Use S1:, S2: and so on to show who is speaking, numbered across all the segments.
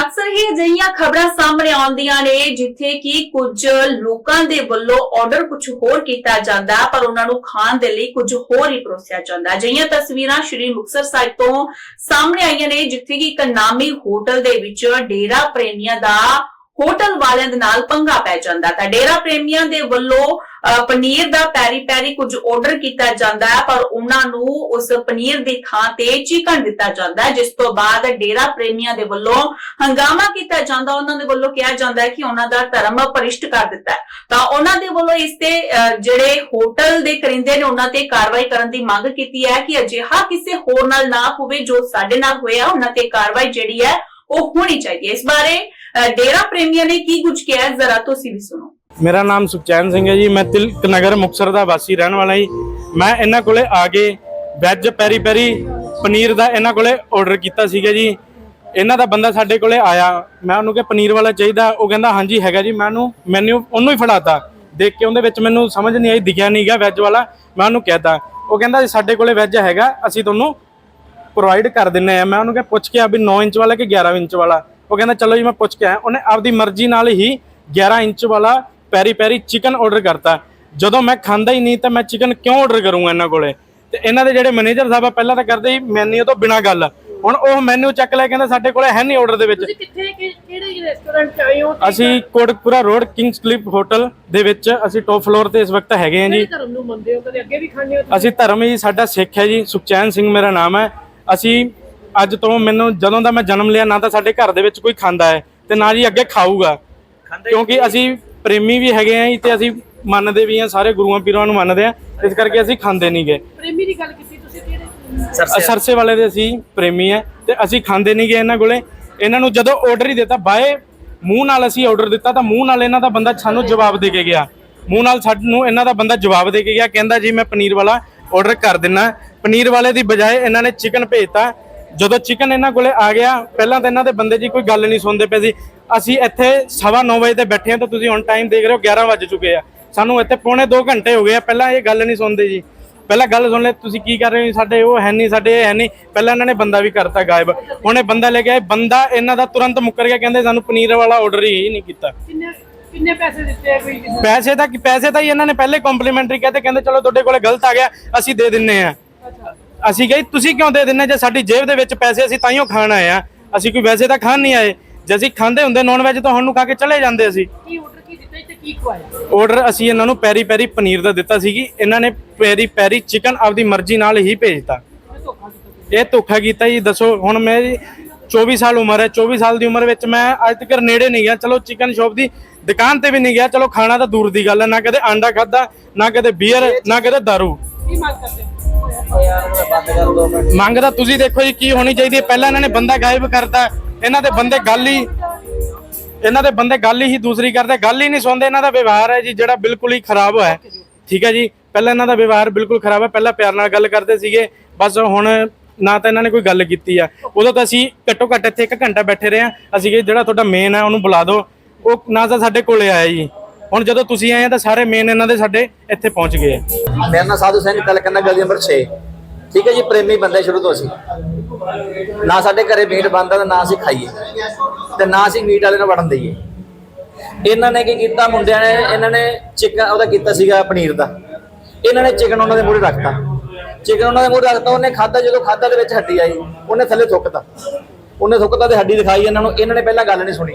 S1: ਅਕਸਰ ਹੀ ਅਜਿਹੀਆਂ ਖਬਰਾਂ ਸਾਹਮਣੇ ਆਉਂਦੀਆਂ ਨੇ, ਜਿੱਥੇ ਕਿ ਕੁਝ ਲੋਕਾਂ ਦੇ ਵੱਲੋਂ ਆਰਡਰ ਕੁਝ ਹੋਰ ਕੀਤਾ ਜਾਂਦਾ, ਪਰ ਉਹਨਾਂ ਨੂੰ ਖਾਣ ਦੇ ਲਈ ਕੁਝ ਹੋਰ ਹੀ ਪਰੋਸਿਆ ਜਾਂਦਾ। ਅਜਿਹੀਆਂ ਤਸਵੀਰਾਂ ਸ਼੍ਰੀ ਮੁਕਤਸਰ ਸਾਹਿਬ ਤੋਂ ਸਾਹਮਣੇ ਆਈਆਂ ਨੇ, ਜਿੱਥੇ ਕਿ ਇੱਕ ਨਾਮੀ ਹੋਟਲ ਦੇ ਵਿੱਚ ਡੇਰਾ ਪ੍ਰੇਮੀਆਂ ਦਾ ਹੋਟਲ ਵਾਲਿਆਂ ਦੇ ਨਾਲ ਪੰਗਾ ਪੈ ਜਾਂਦਾ ਤਾਂ ਡੇਰਾ ਪ੍ਰੇਮੀਆਂ ਦੇ ਵੱਲੋਂ ਪਨੀਰ ਦਾ ਪੈਰੀ ਪੈਰੀ ਕੁਝ ਆਰਡਰ ਕੀਤਾ ਜਾਂਦਾ ਹੈ ਪਰ ਉਹਨਾਂ ਨੂੰ ਉਸ ਪਨੀਰ ਦੀ ਥਾਂ ਤੇ ਚਿਕਨ ਦਿੱਤਾ ਜਾਂਦਾ ਹੈ ਜਿਸ ਤੋਂ ਬਾਅਦ ਡੇਰਾ ਪ੍ਰੇਮੀਆਂ ਦੇ ਵੱਲੋਂ ਹੰਗਾਮਾ ਕੀਤਾ ਜਾਂਦਾ। ਉਹਨਾਂ ਦੇ ਵੱਲੋਂ ਕਿਹਾ ਜਾਂਦਾ ਹੈ ਕਿ ਉਹਨਾਂ ਦਾ ਧਰਮ ਪਰਿਸ਼ਟ ਕਰ ਦਿੱਤਾ ਹੈ। ਤਾਂ ਉਹਨਾਂ ਦੇ ਵੱਲੋਂ ਇਸ ਤੇ ਅਹ, ਜਿਹੜੇ ਹੋਟਲ ਦੇ ਕਰਿੰਦੇ ਨੇ ਉਹਨਾਂ ਤੇ ਕਾਰਵਾਈ ਕਰਨ ਦੀ ਮੰਗ ਕੀਤੀ ਹੈ ਕਿ ਅਜਿਹਾ ਕਿਸੇ ਹੋਰ ਨਾਲ ਨਾ ਹੋਵੇ ਜੋ ਸਾਡੇ ਨਾਲ ਹੋਇਆ। ਉਹਨਾਂ ਤੇ ਕਾਰਵਾਈ ਜਿਹੜੀ ਹੈ ਉਹ ਹੋਣੀ ਚਾਹੀਦੀ ਹੈ। ਇਸ ਬਾਰੇ ਡੇਰਾ ਪ੍ਰੇਮੀਆਂ ਨੇ ਕੀ ਕੁਝ ਕਿਹਾ ਜ਼ਰਾ ਤੁਸੀਂ ਵੀ ਸੁਣੋ।
S2: ਮੇਰਾ ਨਾਮ ਸੁਖਚੈਨ ਸਿੰਘ ਹੈ ਜੀ। ਮੈਂ ਤਿਲਕ ਨਗਰ ਮੁਕਤਸਰ ਦਾ ਵਾਸੀ, ਰਹਿਣ ਵਾਲਾ ਜੀ। ਮੈਂ ਇਹਨਾਂ ਕੋਲੇ ਆ ਕੇ ਵੈਜ ਪੈਰੀ ਪੈਰੀ ਪਨੀਰ ਦਾ ਇਹਨਾਂ ਕੋਲੇ ਆਰਡਰ ਕੀਤਾ ਸੀਗਾ ਜੀ। ਇਹਨਾਂ ਦਾ ਬੰਦਾ ਸਾਡੇ ਕੋਲੇ ਆਇਆ। ਮੈਂ ਉਹਨੂੰ ਕਿਹਾ, ਪਨੀਰ ਵਾਲਾ ਚਾਹੀਦਾ। ਉਹ ਕਹਿੰਦਾ, ਹਾਂਜੀ, ਹੈਗਾ ਜੀ। ਮੈਂ ਉਹਨੂੰ, ਮੈਨੂ ਉਹਨੂੰ ਹੀ ਫੜਾਤਾ। ਦੇਖ ਕੇ ਉਹਦੇ ਵਿੱਚ ਮੈਨੂੰ ਸਮਝ ਨਹੀਂ ਆਈ, ਦਿਖਿਆ ਨਹੀਂਗਾ ਵੈਜ ਵਾਲਾ। ਮੈਂ ਉਹਨੂੰ ਕਹਿਤਾ। ਉਹ ਕਹਿੰਦਾ, ਜੀ ਸਾਡੇ ਕੋਲੇ ਵੈਜ ਹੈਗਾ, ਅਸੀਂ ਤੁਹਾਨੂੰ ਪ੍ਰੋਵਾਈਡ ਕਰ ਦਿੰਨੇ ਆ। ਮੈਂ ਉਹਨੂੰ ਕਿਹਾ ਪੁੱਛ ਕੇ ਆ ਵੀ 9 ਇੰਚ ਵਾਲਾ ਕਿ 11 ਇੰਚ ਵਾਲਾ? ਉਹ ਕਹਿੰਦਾ ਚਲੋ ਜੀ ਮੈਂ ਪੁੱਛ ਕੇ ਆਇਆ। ਉਹਨੇ ਆਪਦੀ ਮਰਜ਼ੀ ਨਾਲ ਹੀ 11 ਇੰਚ ਵਾਲਾ ਪੈਰੀ ਪੈਰੀ ਚਿਕਨ ਆਰਡਰ ਕਰਤਾ। ਜਦੋਂ ਮੈਂ ਖਾਂਦਾ ਹੀ ਨਹੀਂ ਤਾਂ ਮੈਂ ਚਿਕਨ ਕਿਉਂ ਆਰਡਰ ਕਰੂੰਗਾ ਇਹਨਾਂ ਕੋਲੇ? ਤੇ ਇਹਨਾਂ ਦੇ ਜਿਹੜੇ ਮੈਨੇਜਰ ਸਾਹਿਬ ਆ ਪਹਿਲਾਂ ਤਾਂ ਕਰਦੇ ਸੀ ਮੈਨੂ ਤੋਂ ਬਿਨਾ ਗੱਲ। ਹੁਣ ਉਹ ਮੈਨੂ ਚੱਕ ਲੈ ਕਹਿੰਦਾ ਸਾਡੇ ਕੋਲੇ ਹੈ ਨਹੀਂ ਆਰਡਰ ਦੇ ਵਿੱਚ।
S3: ਤੁਸੀਂ ਕਿੱਥੇ ਕਿ- ਕਿਹੜੇ ਰੈਸਟੋਰੈਂਟ ਚ ਆਏ ਹੋ?
S2: ਅਸੀਂ Kotkapura road Kings Clip hotel ਦੇ ਵਿੱਚ ਅਸੀਂ ਟੌਪ ਫਲੋਰ ਤੇ ਇਸ ਵਕਤ ਹੈਗੇ ਹਾਂ ਜੀ।
S3: ਕਿਹੜੇ ਧਰਮ ਨੂੰ ਮੰਨਦੇ ਹੋ? ਕਦੇ ਅੱਗੇ ਵੀ ਖਾਣੇ ਹੋ
S2: ਅਸੀਂ ਧਰਮ ਜੀ ਸਾਡਾ ਸਿੱਖ ਹੈ ਜੀ। ਸੁਖਚੈਨ ਸਿੰਘ ਮੇਰਾ ਨਾਮ ਹੈ। ਅਸੀਂ ਅੱਜ ਤੋਂ ਮੈਨੂੰ ਜਦੋਂ ਦਾ ਮੈਂ ਜਨਮ ਲਿਆ ਨਾ ਤਾਂ ਸਾਡੇ ਘਰ ਦੇ ਵਿੱਚ ਕੋਈ ਖਾਂਦਾ ਹੈ ਤੇ ਨਾ ਜੀ ਅੱਗੇ ਖਾਊਗਾ। ਕਿਉਂਕਿ ਅਸੀਂ ਪ੍ਰੇਮੀ ਵੀ ਹੈਗੇ ਆਂ ਜੀ ਤੇ ਅਸੀਂ ਮੰਨਦੇ ਵੀ ਆਂ ਸਾਰੇ ਗੁਰੂਆਂ ਪੀਰਾਂ ਨੂੰ ਮੰਨਦੇ ਆਂ ਇਸ ਕਰਕੇ ਅਸੀਂ ਖਾਂਦੇ ਨਹੀਂਗੇ
S3: ਪ੍ਰੇਮੀ ਦੀ ਗੱਲ ਕੀਤੀ ਤੁਸੀਂ ਕਿਹੜੇ
S2: ਸਰਸੇ ਵਾਲੇ। ਦੇ ਅਸੀਂ ਪ੍ਰੇਮੀ ਆ ਤੇ ਅਸੀਂ ਖਾਂਦੇ ਨਹੀਂਗੇ ਇਹਨਾਂ ਕੋਲੇ। ਇਹਨਾਂ ਨੂੰ ਜਦੋਂ ਆਰਡਰ ਹੀ ਦਿੱਤਾ ਬਾਏ ਮੂੰਹ ਨਾਲ ਅਸੀਂ ਆਰਡਰ ਦਿੱਤਾ ਤਾਂ ਮੂੰਹ ਨਾਲ ਇਹਨਾਂ ਦਾ ਬੰਦਾ ਸਾਨੂੰ ਜਵਾਬ ਦੇ ਕੇ ਗਿਆ। ਮੂੰਹ ਨਾਲ ਸਾਨੂੰ ਇਹਨਾਂ ਦਾ ਬੰਦਾ ਜਵਾਬ ਦੇ ਕੇ ਗਿਆ ਕਹਿੰਦਾ ਜੀ ਮੈਂ ਪਨੀਰ ਵਾਲਾ ਆਰਡਰ ਕਰ ਦਿੰਨਾ। ਪਨੀਰ ਵਾਲੇ ਦੀ ਬਜਾਏ ਇਹਨਾਂ ਨੇ ਚਿਕਨ ਭੇਜਤਾ। ਜਦੋਂ ਚਿਕਨ ਇਹਨਾਂ ਕੋਲੇ ਆ ਗਿਆ, ਪਹਿਲਾਂ ਤਾਂ ਇਹਨਾਂ ਦੇ ਬੰਦੇ ਜੀ ਕੋਈ ਗੱਲ ਨਹੀਂ ਸੁਣਦੇ ਪਏ ਸੀ। ਅਸੀਂ ਇੱਥੇ ਸਵਾ ਨੌ ਵਜੇ ਤੇ ਬੈਠੇ ਹਾਂ ਤਾਂ ਤੁਸੀਂ ਹੁਣ ਟਾਈਮ ਦੇਖ ਰਹੇ ਹੋ 11 ਵੱਜ ਚੁੱਕੇ ਆ। ਸਾਨੂੰ ਇੱਥੇ ਪੌਣੇ 2 ਘੰਟੇ ਹੋ ਗਏ ਆ, ਪਹਿਲਾਂ ਇਹ ਗੱਲ ਨਹੀਂ ਸੁਣਦੇ ਜੀ। ਪਹਿਲਾਂ ਗੱਲ ਸੁਣ ਲੈ, ਤੁਸੀਂ ਕੀ ਕਰ ਰਹੇ ਹੋ ਸਾਡੇ ਉਹ ਹੈ ਨਹੀਂ, ਸਾਡੇ ਇਹ ਹੈ ਨਹੀਂ। ਪਹਿਲਾਂ ਇਹਨਾਂ ਨੇ ਬੰਦਾ ਵੀ ਕਰਤਾ ਗਾਇਬ। ਹੁਣ ਇਹ ਬੰਦਾ ਲੈ ਕੇ ਆਏ, ਬੰਦਾ ਇਹਨਾਂ ਦਾ ਤੁਰੰਤ ਮੁੱਕਰ ਗਿਆ, ਕਹਿੰਦੇ ਸਾਨੂੰ ਪਨੀਰ ਵਾਲਾ ਆਰਡਰ ਹੀ ਨਹੀਂ ਕੀਤਾ।
S3: ਕਿੰਨੇ ਪੈਸੇ ਦਿੱਤੇ ਕੋਈ
S2: ਪੈਸੇ ਤਾਂ ਪੈਸੇ ਤਾਂ ਹੀ ਇਹਨਾਂ ਨੇ ਪਹਿਲੇ ਕੰਪਲੀਮੈਂਟਰੀ ਕਹਤੇ ਕਹਿੰਦੇ ਚਲੋ ਤੁਹਾਡੇ ਕੋਲੇ ਗਲਤ ਆ ਗਿਆ ਅਸੀਂ ਦੇ ਦਿੰਨੇ ਆ। ਅਸੀਂ ਕਹੇ ਤੁਸੀਂ ਕਿਉਂ ਦੇ ਦਿੰਨੇ ਜੇ ਸਾਡੀ ਜੇਬ ਦੇ ਵਿੱਚ ਪੈਸੇ ਅਸੀਂ ਤਾਈਓ ਖਾਣ ਆਏ ਆ। ਅਸੀਂ ਕੋਈ ਵੈਸੇ ਤਾਂ ਖਾਣ ਨਹੀਂ ਆਏ। ਜੇ ਅਸੀਂ ਖਾਂਦੇ ਹੁੰਦੇ ਨੌਨ ਵੈਜ ਤਾਂ ਹੁਣ ਨੂੰ ਖਾ ਕੇ ਚਲੇ ਜਾਂਦੇ ਅਸੀਂ।
S3: ਕੀ ਆਰਡਰ ਕੀ ਦਿੱਤਾ ਤੇ ਕੀ ਖਵਾਇਆ?
S2: ਆਰਡਰ ਅਸੀਂ ਇਹਨਾਂ ਨੂੰ ਪੈਰੀ ਪੈਰੀ ਪਨੀਰ ਦਾ ਦਿੱਤਾ ਸੀਗੀ। ਇਹਨਾਂ ਨੇ ਪੈਰੀ ਪੈਰੀ ਚਿਕਨ ਆਪਦੀ ਮਰਜ਼ੀ ਨਾਲ ਹੀ ਭੇਜਤਾ।
S3: ਇਹ ਧੋਖਾ ਕੀਤਾ
S2: ਜੀ ਦੱਸੋ ਹੁਣ ਮੈਂ 24 ਸਾਲ ਉਮਰ ਹੈ। 24 ਸਾਲ ਦੀ ਉਮਰ ਵਿੱਚ ਮੈਂ ਅੱਜ ਤੱਕ ਨੇੜੇ ਨਹੀਂ ਗਿਆ। ਚਲੋ ਚਿਕਨ ਸ਼ਾਪ ਦੀ ਦੁਕਾਨ ਤੇ ਵੀ ਨਹੀਂ ਗਿਆ। ਚਲੋ ਖਾਣਾ ਤਾਂ ਦੂਰ ਦੀ ਗੱਲ ਹੈ। ਨਾ ਕਦੇ ਆਂਡਾ ਖਾਦਾ ਨਾ ਕਦੇ ਬੀਅਰ ਨਾ ਕਦੇ ਦਾਰੂ
S3: ਕੀ ਮੰਗ ਕਰਦੇ ਹੋ?
S2: ਮੰਗ ਤਾਂ ਤੁਸੀਂ ਦੇਖੋ ਜੀ ਕੀ ਹੋਣੀ ਚਾਹੀਦੀ ਹੈ। ਪਹਿਲਾਂ ਇਹਨਾਂ ਨੇ ਬੰਦਾ ਗਾਇਬ ਕਰਤਾ। ਇਹਨਾਂ ਦੇ ਬੰਦੇ ਗੱਲ ਹੀ ਇਹਨਾਂ ਦੇ ਬੰਦੇ ਗੱਲ ਹੀ ਦੂਸਰੀ ਕਰਦੇ। ਗੱਲ ਹੀ ਨਹੀਂ ਸੁਣਦੇ। ਇਹਨਾਂ ਦਾ ਵਿਵਹਾਰ ਹੈ ਜੀ ਜਿਹੜਾ ਬਿਲਕੁਲ ਹੀ ਖਰਾਬ ਹੋਇਆ। ਠੀਕ ਹੈ ਜੀ। ਪਹਿਲਾਂ ਇਹਨਾਂ ਦਾ ਵਿਵਹਾਰ ਬਿਲਕੁਲ ਖਰਾਬ ਹੈ। ਪਹਿਲਾਂ ਪਿਆਰ ਨਾਲ ਗੱਲ ਕਰਦੇ ਸੀਗੇ। ਬਸ ਹੁਣ ਨਾ ਤਾਂ ਇਹਨਾਂ ਨੇ ਕੋਈ ਗੱਲ ਕੀਤੀ ਆ। ਉਦੋਂ ਤਾਂ ਅਸੀਂ ਘੱਟੋ ਘੱਟ ਇੱਥੇ ਇੱਕ ਘੰਟਾ ਬੈਠੇ ਰਹੇ ਆ। ਅਸੀਂ ਕਿ ਜਿਹੜਾ ਤੁਹਾਡਾ ਮੇਨ ਹੈ ਉਹਨੂੰ ਬੁਲਾ ਦਿਓ। ਉਹ ਨਾ ਤਾਂ ਸਾਡੇ ਕੋਲੇ ਆਇਆ ਜੀ। ਹੁਣ ਜਦੋਂ ਤੁਸੀਂ ਆਏ ਆ ਤਾਂ ਸਾਰੇ ਮੇਨ ਇਹਨਾਂ ਦੇ ਸਾਡੇ ਇੱਥੇ ਪਹੁੰਚ ਗਏ ਆ।
S4: ਮੇਰਾ ਨਾਮ ਸਾਧੂ ਸਿੰਘ ਗੱਲ ਕਰਨਾ ਗਲੀ ਨੰਬਰ 6 ਠੀਕ ਹੈ ਜੀ, ਪ੍ਰੇਮੀ ਬੰਦੇ ਸ਼ੁਰੂ ਤੋਂ ਅਸੀਂ। ਨਾ ਸਾਡੇ ਘਰੇ ਮੀਟ ਬਣਦਾ ਨਾ ਅਸੀਂ ਖਾਈਏ। ਤੇ ਨਾ ਅਸੀਂ ਮੀਟ ਵਾਲੇ ਨੂੰ ਵੜਨ ਦਈਏ। ਇਹਨਾਂ ਨੇ ਕੀ ਕੀਤਾ ਮੁੰਡਿਆਂ ਨੇ, ਇਹਨਾਂ ਨੇ ਚਿਕਨ ਉਹਦਾ ਕੀਤਾ ਸੀਗਾ ਪਨੀਰ ਦਾ। ਇਹਨਾਂ ਨੇ ਚਿਕਨ ਉਹਨਾਂ ਦੇ ਮੂਹਰੇ ਰੱਖਤਾ। ਚਿਕਨ ਉਹਨਾਂ ਦੇ ਮੂੰਹ ਰੱਖਤਾ, ਉਹਨੇ ਖਾਦਾ ਜਦੋਂ ਖਾਦਾ ਦੇ ਵਿੱਚ ਹੱਡੀ ਆਈ, ਉਹਨੇ ਥੱਲੇ ਥੁੱਕਤਾ। ਉਹਨੇ ਥੁੱਕਤਾ ਤੇ ਹੱਡੀ ਦਿਖਾਈ ਇਹਨਾਂ ਨੂੰ, ਇਹਨਾਂ ਨੇ ਪਹਿਲਾਂ ਗੱਲ ਨਹੀਂ ਸੁਣੀ।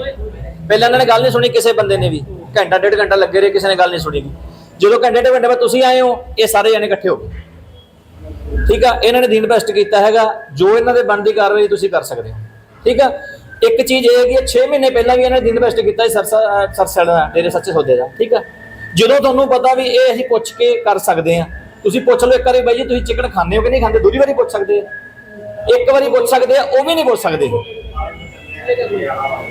S4: ਪਹਿਲਾਂ ਇਹਨਾਂ ਨੇ ਗੱਲ ਨਹੀਂ ਸੁਣੀ ਕਿਸੇ ਬੰਦੇ ਨੇ ਵੀ। ਘੰਟਾ, ਡੇਢ ਘੰਟਾ ਲੱਗੇ ਰਹੇ, ਕਿਸੇ ਨੇ ਗੱਲ ਨਹੀਂ ਸੁਣੀ ਜਦੋਂ ਘੰਟੇ, ਡੇਢ ਘੰਟੇ ਬਾਅਦ ਤੁਸੀਂ ਆਏ ਹੋ, ਇਹ ਸਾਰੇ ਜਣੇ ਇਕੱਠੇ ਹੋ ਗਏ। ਠੀਕ ਆ? ਇਹਨਾਂ ਨੇ ਦਿਨ ਬੈਸਟ ਕੀਤਾ ਹੈਗਾ। ਜੋ ਇਹਨਾਂ ਦੇ ਬਣਦੀ ਕਾਰਵਾਈ ਤੁਸੀਂ ਕਰ ਸਕਦੇ ਹੋ। ਠੀਕ ਆ? ਇੱਕ ਚੀਜ਼ ਇਹ ਹੈ ਕਿ 6 ਮਹੀਨੇ ਪਹਿਲਾਂ ਵੀ ਇਹਨਾਂ ਨੇ ਦਿਨ ਬੈਸਟ ਕੀਤਾ ਸੀ ਸਰਸਾ ਸਰਸਾ ਡੇਰੇ ਸੱਚੇ ਸੌਦੇ ਦਾ। ਠੀਕ ਆ? ਜਦੋਂ ਤੁਹਾਨੂੰ ਪਤਾ ਵੀ ਇਹ ਅਸੀਂ ਪੁੱਛ ਕੇ ਕਰ ਸਕਦੇ ਆ ਤੁਸੀਂ ਪੁੱਛ ਲਓ ਇੱਕ ਵਾਰੀ ਬਾਈ ਜੀ ਤੁਸੀਂ ਚਿਕਨ ਖਾਂਦੇ ਹੋ ਕਿ ਨਹੀਂ ਖਾਂਦੇ? ਦੂਜੀ ਵਾਰੀ ਪੁੱਛ ਸਕਦੇ ਇੱਕ ਵਾਰੀ ਪੁੱਛ ਸਕਦੇ ਆ ਉਹ ਵੀ ਨਹੀਂ ਪੁੱਛ ਸਕਦੇ।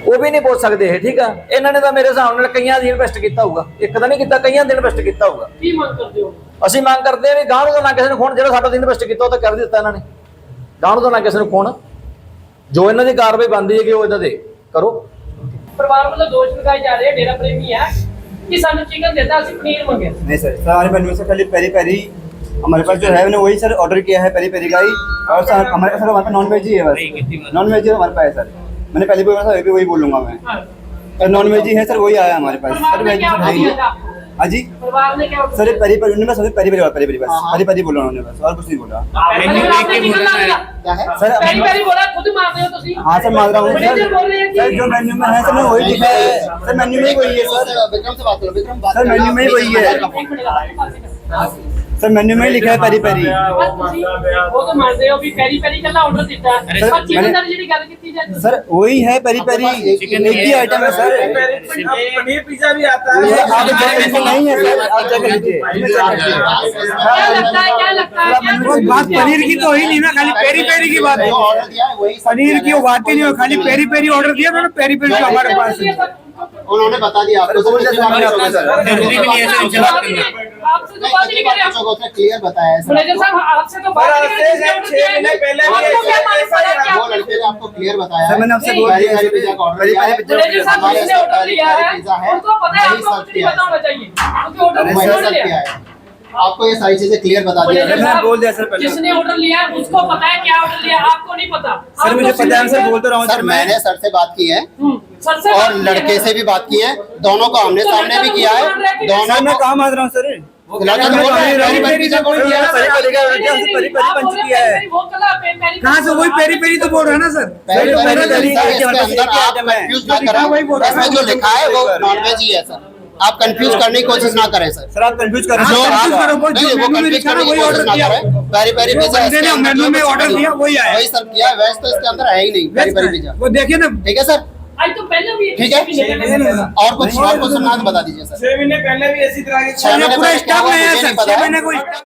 S4: ਉਹ ਵੀ ਨਹੀਂ ਪੁੱਛ ਸਕਦੇ ਇਹ ਠੀਕ ਆ? ਇਹਨਾਂ ਨੇ ਤਾਂ ਮੇਰੇ ਹਿਸਾਬ ਨਾਲ ਕਈਆਂ ਦੀ ਇਨਵੈਸਟ ਕੀਤਾ ਹੋਊਗਾ। ਇੱਕ ਤਾਂ ਨਹੀਂ ਕੀਤਾ ਕਈਆਂ ਦੀ ਇਨਵੈਸਟ ਕੀਤਾ ਹੋਊਗਾ।
S3: ਕੀ ਮੰਗ ਕਰਦੇ ਹੋ?
S4: ਅਸੀਂ ਮੰਗ ਕਰਦੇ ਆ ਵੀ ਗਾਹ ਨੂੰ ਨਾ ਕਿਸੇ ਨੂੰ ਖੋਣ ਜਿਹੜਾ ਸਾਡਾ ਦੀ ਇਨਵੈਸਟ ਕੀਤਾ ਉਹ ਤਾਂ ਕਰ ਦਿੱਤਾ ਇਹਨਾਂ ਨੇ। ਗਾਹ ਨੂੰ ਨਾ ਕਿਸੇ ਨੂੰ ਖੋਣ ਜੋ ਇਹਨਾਂ ਦੀ ਕਾਰਵਾਈ ਬੰਦੀ ਹੈ ਕਿ ਉਹ ਇਦਾਂ ਦੇ ਕਰੋ।
S3: ਪਰਿਵਾਰ ਵੱਲੋਂ ਦੋਸ਼ ਲਗਾਏ ਜਾ ਰਹੇ ਡੇਰਾ ਪ੍ਰੇਮੀ ਆ। ਕਿ ਸਾਨੂੰ ਚਿਕਨ ਦਿੱਤਾ? ਅਸੀਂ ਪਨੀਰ ਮੰਗਿਆ।
S5: ਨਹੀਂ ਸਰ ਸਾਰੇ ਮੈਨੂੰ ਸਰ ਪਹਿਲੀ ਪਹਿਲੀ हमारे पास जो है मैंने वही सर ऑर्डर किया है पेरी पेरी का ही और सर हमारे सर हमारे पास नॉन वेज ही है बस। नॉन वेज है। हमारे पास है सर। मैंने पहले भी बोला था अभी वही बोलूँगा मैं।
S3: हाँ।
S5: सर नॉन वेज ही है सर वही आया हमारे पास। सर वेज
S3: क्या
S5: है ही
S3: बोला
S5: है? हाँ जी?
S3: परिवार ने क्या
S5: सर ये पेरी पेरी उन्होंने बस पेरी पेरी बोला पेरी पेरी बस। पेरी पेरी बोला उन्होंने बस और कुछ नहीं बोला।
S3: परिवार आपने निकलना दिया
S6: क्या है?
S5: सर
S3: पहली पहली बोला खुद मार रहे हो तुसी?
S5: हाँ सर मान रहा हूँ। सर
S3: बोल हैं कि
S5: सर जो मेन्यू में है सर मैं वही लिखा है। सर मेन्यू में ही वही है सर।
S6: विक्रम से बात करो विक्रम
S5: सर मेन्यू में ही वही है। सर ਮੈਨੂੰ में ਲਿਖਿਆ ਪੈਰੀ ਪੈਰੀ पेरी
S3: ਤਾਂ ਮੰਨਦੇ
S5: वही है पेरी पेरी एक ही आइटम है सर।
S7: पनीर पिज्जा भी आता है।
S5: आप जगह नहीं है सर आप
S3: जगह
S5: लीजिए। बात पनीर की तो ही नहीं ना खाली पेरी पेरी की बात है। पनीर की बात ही नहीं है खाली पेरी पेरी ऑर्डर दिया मैंने पेरी पेरी हमारे पास
S6: उन्होंने बता दिया आपको
S5: मैंने।
S3: आपसे तो बात नहीं कर। रहे हम
S6: क्लियर बताया है
S3: मैनेजर साहब आपसे तो बात नहीं कर। रहे
S7: महीने पहले
S3: क्या
S6: वो लड़के ने आपको क्लियर बताया
S5: सर मैंने आपसे बोल दिया।
S6: पिज्जा का ऑर्डर दिया है।
S3: मैनेजर साहब ऑर्डर है। उनको पता है आपको कुछ नहीं
S6: किया है।
S3: होना चाहिए ऑर्डर
S6: है। आपको ये सारी चीज़ें क्लियर बता दिया है।
S5: मैंने बोल दिया सर पहले।
S3: जिसने ऑर्डर लिया है उसको पता है क्या ऑर्डर लिया आपको नहीं पता।
S5: सर मुझे पता है सर बोल तो रहा हूँ
S6: सर मैंने सर से बात की है।
S3: हम्म, सर से
S6: और लड़के से भी बात की है। दोनों को हमने
S3: तो
S6: सामने भी किया है।
S3: तो रहा है कि
S6: दोनों
S5: मैं
S6: को
S5: मांग रहा हूँ सर।
S3: कहाँ
S5: से वही पेरी पेरी तो बोल रहा है ना सर? तो जो लिखा है
S6: वो नॉनवेज ही है सर। आप कंफ्यूज करने की कोशिश ना करें सर।
S5: सर आप कंफ्यूज कर। रहे मेनू में ऑर्डर दिया वही आया
S6: वही सर किया तो इसके अंदर है ही नहीं
S5: वो देखिए ना।
S6: ठीक है सर?
S3: आज तो पहले भी
S6: ठीक है और कुछ और कुछ सुनना तो बता दीजिए सर
S7: छह महीने पहले भी इसी तरह की
S6: छह महीने
S5: पूरा
S6: पहले क्या
S5: स्टाफ
S6: हुआ
S5: नया है
S6: मुझे
S5: सर
S6: नहीं पता
S5: छह
S6: है।
S5: महीने कोई